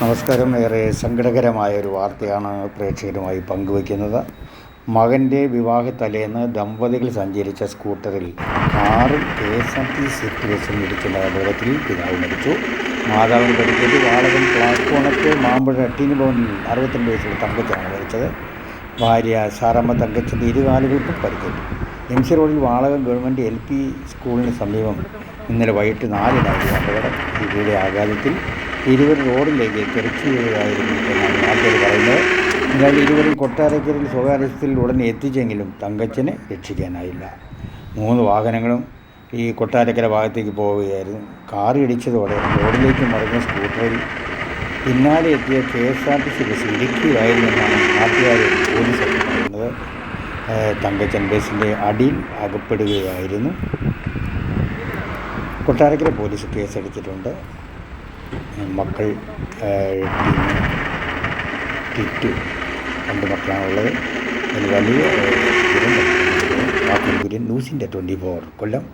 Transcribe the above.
നമസ്കാരം. ഏറെ സങ്കടകരമായ ഒരു വാർത്തയാണ് പ്രേക്ഷകരുമായി പങ്കുവയ്ക്കുന്നത്. മകന്റെ വിവാഹ തലേന്ന് ദമ്പതികൾ സഞ്ചരിച്ച സ്കൂട്ടറിൽ കാറും K S R T C ബസും ഇടിച്ചുള്ള അപകടത്തിൽ പിതാവ് മരിച്ചു. മാതാവിന് പരിക്കേറ്റ് വാളകം പ്ലാക്കോണത്ത് മാമ്പഴ ടീന് ഭവനിൽ അറുപത്തിരണ്ട് വയസ്സുള്ള തങ്കച്ചാണ് മരിച്ചത്. ഭാര്യ സാറമ്മ തങ്കച്ചന്റെ ഇരുകാലുകൾക്കും പരിക്കേറ്റു. എം സി റോഡിൽ വാളകം ഗവൺമെന്റ് എൽ പി സ്കൂളിന് സമീപം ഇന്നലെ വൈകിട്ട് നാലിനായിരുന്നു അപകടം. ഇവയുടെ ആഘാതത്തിൽ ഇരുവരും റോഡിലേക്ക് തെറിച്ചു എന്നാണ് നാട്ടുകാർ പറയുന്നത്. എന്നാൽ ഇരുവരും കൊട്ടാരക്കരയിൽ സ്വകാര്യത്തിൽ ഉടനെ എത്തിച്ചെങ്കിലും തങ്കച്ചനെ രക്ഷിക്കാനായില്ല. മൂന്ന് വാഹനങ്ങളും ഈ കൊട്ടാരക്കര ഭാഗത്തേക്ക് പോവുകയായിരുന്നു. കാർ ഇടിച്ചതോടെ റോഡിലേക്ക് മറിഞ്ഞ സ്കൂട്ടറിൽ പിന്നാലെ എത്തിയ K S R T C bus ഇടുക്കിയിലായിരുന്നെന്നാണ് നാട്ടുകാർ പോലീസ് പറയുന്നത്. തങ്കച്ചൻ ബസിന്റെ അടിയിൽ അകപ്പെടുകയായിരുന്നു. കൊട്ടാരക്കര പോലീസ് കേസെടുത്തിട്ടുണ്ട്. മക്കൾ കിറ്റ് രണ്ട് മക്കളാണുള്ളത്. അതിന് വലിയ ദുരന്തം ന്യൂസിന്റെ ട്വന്റി ഫോർ കൊല്ലം